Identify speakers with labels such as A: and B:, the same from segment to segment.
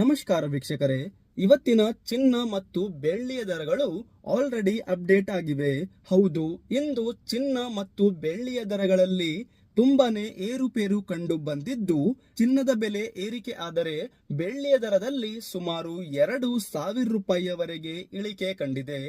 A: ನಮಸ್ಕಾರ ವೀಕ್ಷಕರೇ. ಇವತ್ತಿನ ಚಿನ್ನ ಮತ್ತು ಬೆಳ್ಳಿಯ ದರಗಳು ಆಲ್ರೆಡಿ ಅಪ್ಡೇಟ್ ಆಗಿವೆ. ಹೌದು, ಇಂದು ಚಿನ್ನ ಮತ್ತು ಬೆಳ್ಳಿಯ ದರಗಳಲ್ಲಿ ತುಂಬಾನೇ ಏರುಪೇರು ಕಂಡು ಬಂದಿದ್ದು, ಚಿನ್ನದ ಬೆಲೆ ಏರಿಕೆ ಆದರೆ ಬೆಳ್ಳಿಯ ದರದಲ್ಲಿ ಸುಮಾರು ಎರಡು ಸಾವಿರ ರೂಪಾಯಿಯವರೆಗೆ ಇಳಿಕೆ ಕಂಡಿದೆ.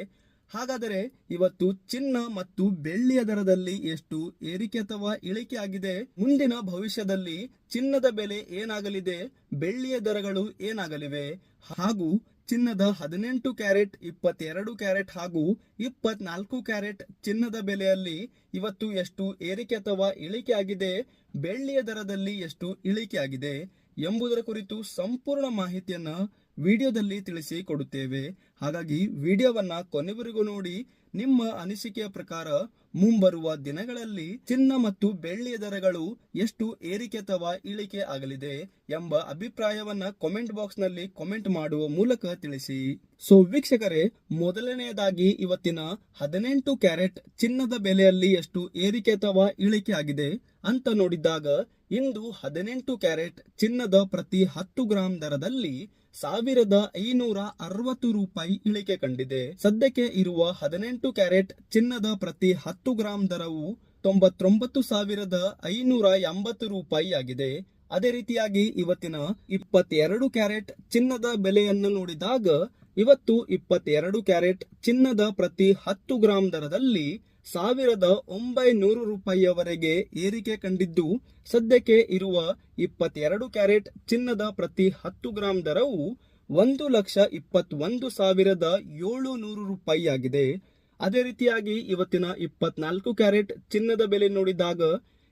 A: ಹಾಗಾದರೆ ಇವತ್ತು ಚಿನ್ನ ಮತ್ತು ಬೆಳ್ಳಿಯ ದರದಲ್ಲಿ ಎಷ್ಟು ಏರಿಕೆ ಅಥವಾ ಇಳಿಕೆ ಆಗಿದೆ? ಮುಂದಿನ ಭವಿಷ್ಯದಲ್ಲಿ ಚಿನ್ನದ ಬೆಲೆ ಏನಾಗಲಿದೆ? ಬೆಳ್ಳಿಯ ದರಗಳು ಏನಾಗಲಿವೆ? ಹಾಗೂ ಚಿನ್ನದ ಹದಿನೆಂಟು ಕ್ಯಾರೆಟ್, ಇಪ್ಪತ್ತೆರಡು ಕ್ಯಾರೆಟ್ ಹಾಗೂ ಇಪ್ಪತ್ನಾಲ್ಕು ಕ್ಯಾರೆಟ್ ಚಿನ್ನದ ಬೆಲೆಯಲ್ಲಿ ಇವತ್ತು ಎಷ್ಟು ಏರಿಕೆ ಅಥವಾ ಇಳಿಕೆ ಆಗಿದೆ? ಬೆಳ್ಳಿಯ ದರದಲ್ಲಿ ಎಷ್ಟು ಇಳಿಕೆ ಆಗಿದೆ ಎಂಬುದರ ಕುರಿತು ಸಂಪೂರ್ಣ ಮಾಹಿತಿಯನ್ನ ವಿಡಿಯೋದಲ್ಲಿ ತಿಳಿಸಿ ಕೊಡುತ್ತೇವೆ. ಹಾಗಾಗಿ ವಿಡಿಯೋವನ್ನ ಕೊನೆವರೆಗೂ ನೋಡಿ ನಿಮ್ಮ ಅನಿಸಿಕೆಯ ಪ್ರಕಾರ ಮುಂಬರುವ ದಿನಗಳಲ್ಲಿ ಚಿನ್ನ ಮತ್ತು ಬೆಳ್ಳಿಯ ದರಗಳು ಎಷ್ಟು ಏರಿಕೆ ಅಥವಾ ಇಳಿಕೆ ಆಗಲಿದೆ ಎಂಬ ಅಭಿಪ್ರಾಯವನ್ನ ಕಾಮೆಂಟ್ ಬಾಕ್ಸ್ನಲ್ಲಿ ಕಾಮೆಂಟ್ ಮಾಡುವ ಮೂಲಕ ತಿಳಿಸಿ. ಸೊ ವೀಕ್ಷಕರೇ, ಮೊದಲನೆಯದಾಗಿ ಇವತ್ತಿನ ಹದಿನೆಂಟು ಕ್ಯಾರೆಟ್ ಚಿನ್ನದ ಬೆಲೆಯಲ್ಲಿ ಎಷ್ಟು ಏರಿಕೆ ಅಥವಾ ಇಳಿಕೆ ಆಗಿದೆ ಅಂತ ನೋಡಿದಾಗ ಇಂದು ಹದಿನೆಂಟು ಕ್ಯಾರೆಟ್ ಚಿನ್ನದ ಪ್ರತಿ ಹತ್ತು ಗ್ರಾಂ ದರದಲ್ಲಿ ಸಾವಿರದ ಐನೂರ ಅರವತ್ತು ರೂಪಾಯಿ ಇಳಿಕೆ ಕಂಡಿದೆ. ಸದ್ಯಕ್ಕೆ ಇರುವ ಹದಿನೆಂಟು ಕ್ಯಾರೆಟ್ ಚಿನ್ನದ ಪ್ರತಿ ಹತ್ತು ಗ್ರಾಂ ದರವು ತೊಂಬತ್ತೊಂಬತ್ತು ಸಾವಿರದ ಐನೂರ ಎಂಬತ್ತು ರೂಪಾಯಿ ಆಗಿದೆ. ಅದೇ ರೀತಿಯಾಗಿ ಇವತ್ತಿನ ಇಪ್ಪತ್ತೆರಡು ಕ್ಯಾರೆಟ್ ಚಿನ್ನದ ಬೆಲೆಯನ್ನು ನೋಡಿದಾಗ ಇವತ್ತು ಇಪ್ಪತ್ತೆರಡು ಕ್ಯಾರೆಟ್ ಚಿನ್ನದ ಪ್ರತಿ ಹತ್ತು ಗ್ರಾಂ ದರದಲ್ಲಿ ಸಾವಿರದ ಒಂಬೈನೂರು ರೂಪಾಯಿಯವರೆಗೆ ಏರಿಕೆ ಕಂಡಿದ್ದು, ಸದ್ಯಕ್ಕೆ ಇರುವ ಇಪ್ಪತ್ತೆರಡು ಕ್ಯಾರೆಟ್ ಚಿನ್ನದ ಪ್ರತಿ ಹತ್ತು ಗ್ರಾಂ ದರವು ಒಂದು ಲಕ್ಷ ಇಪ್ಪತ್ತೊಂದು ಸಾವಿರದ ಏಳು ನೂರು ರೂಪಾಯಿ ಆಗಿದೆ ಅದೇ ರೀತಿಯಾಗಿ ಇವತ್ತಿನ ಇಪ್ಪತ್ನಾಲ್ಕು ಕ್ಯಾರೆಟ್ ಚಿನ್ನದ ಬೆಲೆ ನೋಡಿದಾಗ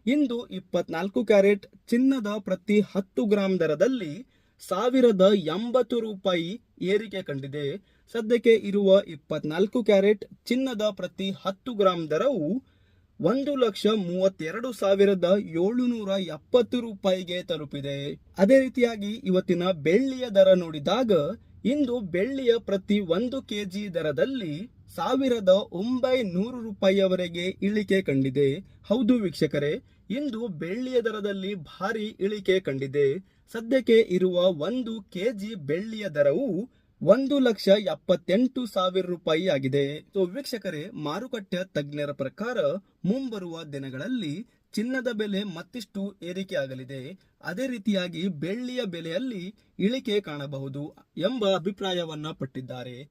A: ಇಂದು ಇಪ್ಪತ್ನಾಲ್ಕು ಕ್ಯಾರೆಟ್ ಚಿನ್ನದ ಪ್ರತಿ ಹತ್ತು ಗ್ರಾಂ ದರದಲ್ಲಿ ಸಾವಿರದ ಎಂಬತ್ತು ರೂಪಾಯಿ ಏರಿಕೆ ಕಂಡಿದೆ. ಸದ್ಯಕ್ಕೆ ಇರುವ ಇಪ್ಪತ್ನಾಲ್ಕು ಕ್ಯಾರೆಟ್ ಚಿನ್ನದ ಪ್ರತಿ ಹತ್ತು ಗ್ರಾಂ ದರವು ಒಂದು ಲಕ್ಷ ಮೂವತ್ತೆರಡು ಸಾವಿರದ ಏಳುನೂರ ಎಪ್ಪತ್ತು ರೂಪಾಯಿಗೆ ತಲುಪಿದೆ. ಅದೇ ರೀತಿಯಾಗಿ ಇವತ್ತಿನ ಬೆಳ್ಳಿಯ ದರ ನೋಡಿದಾಗ ಇಂದು ಬೆಳ್ಳಿಯ ಪ್ರತಿ ಒಂದು ಕೆಜಿ ದರದಲ್ಲಿ ಸಾವಿರದ ಒಂಬೈನೂರು ರೂಪಾಯಿಯವರೆಗೆ ಇಳಿಕೆ ಕಂಡಿದೆ. ಹೌದು ವೀಕ್ಷಕರೇ, ಇಂದು ಬೆಳ್ಳಿಯ ದರದಲ್ಲಿ ಭಾರಿ ಇಳಿಕೆ ಕಂಡಿದೆ. ಸದ್ಯಕ್ಕೆ ಇರುವ ಒಂದು ಕೆಜಿ ಬೆಳ್ಳಿಯ ದರವು ಒಂದು ಲಕ್ಷ ಎಪ್ಪತ್ತೆಂಟು ಸಾವಿರ ರೂಪಾಯಿ ಆಗಿದೆ. ಸೊ ವೀಕ್ಷಕರೇ, ಮಾರುಕಟ್ಟೆ ತಜ್ಞರ ಪ್ರಕಾರ ಮುಂಬರುವ ದಿನಗಳಲ್ಲಿ ಚಿನ್ನದ ಬೆಲೆ ಮತ್ತಿಷ್ಟು ಏರಿಕೆ ಆಗಲಿದೆ. ಅದೇ ರೀತಿಯಾಗಿ ಬೆಳ್ಳಿಯ ಬೆಲೆಯಲ್ಲಿ ಇಳಿಕೆ ಕಾಣಬಹುದು ಎಂಬ ಅಭಿಪ್ರಾಯವನ್ನ ಪಟ್ಟಿದ್ದಾರೆ.